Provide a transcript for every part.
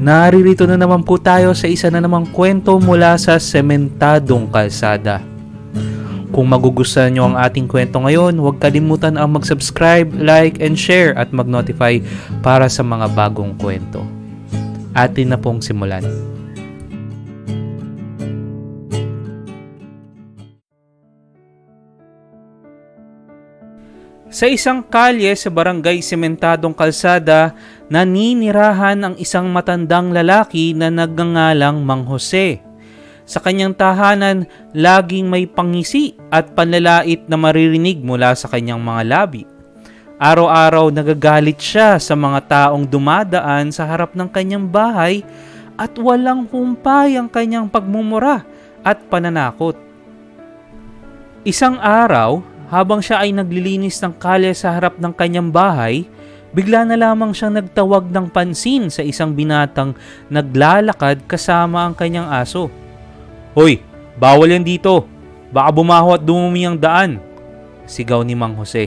Naririto na naman po tayo sa isa na namang kwento mula sa sementadong kalsada. Kung magugustuhan nyo ang ating kwento ngayon, huwag kalimutan ang mag-subscribe, like, and share at mag-notify para sa mga bagong kwento. Atin na pong simulan. Sa isang kalye sa barangay Sementadong Kalsada, naninirahan ang isang matandang lalaki na nagngangalang Mang Jose. Sa kanyang tahanan, laging may pangisi at panlalait na maririnig mula sa kanyang mga labi. Araw-araw nagagalit siya sa mga taong dumadaan sa harap ng kanyang bahay at walang humpay ang kanyang pagmumura at pananakot. Isang araw, habang siya ay naglilinis ng kalye sa harap ng kanyang bahay, bigla na lamang siyang nagtawag ng pansin sa isang binatang naglalakad kasama ang kanyang aso. Hoy, bawal yan dito. Baka bumaho at dumumi ang daan. Sigaw ni Mang Jose.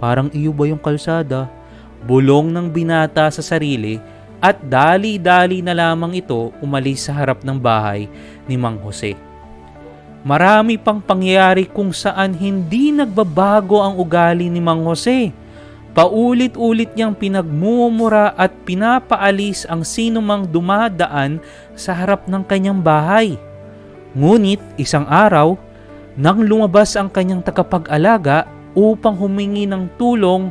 Parang iyo ba yung kalsada? Bulong ng binata sa sarili at dali-dali na lamang ito umalis sa harap ng bahay ni Mang Jose. Marami pang pangyayari kung saan hindi nagbabago ang ugali ni Mang Jose. Paulit-ulit niyang pinagmumura at pinapaalis ang sinumang dumadaan sa harap ng kanyang bahay. Ngunit isang araw, nang lumabas ang kanyang tagapag-alaga upang humingi ng tulong,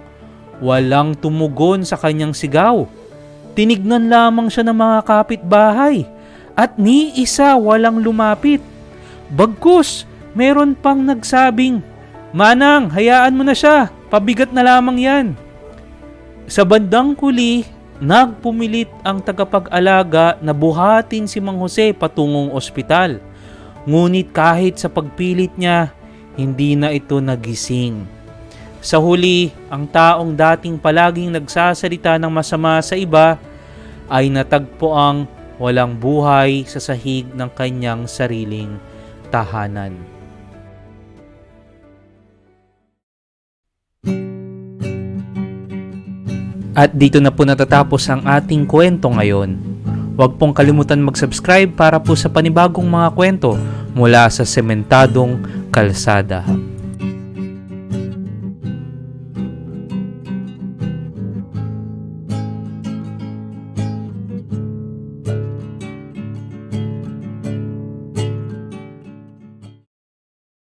walang tumugon sa kanyang sigaw. Tinignan lamang siya ng mga kapitbahay at ni isa walang lumapit. Bagkus, meron pang nagsabing, Manang, hayaan mo na siya, pabigat na lamang yan. Sa bandang huli, nagpumilit ang tagapag-alaga na buhatin si Mang Jose patungong ospital. Ngunit kahit sa pagpilit niya, hindi na ito nagising. Sa huli, ang taong dating palaging nagsasalita ng masama sa iba ay natagpo ang walang buhay sa sahig ng kanyang sariling tahanan. At dito na po natatapos ang ating kwento ngayon. Huwag pong kalimutan mag-subscribe para po sa panibagong mga kwento mula sa sementadong kalsada.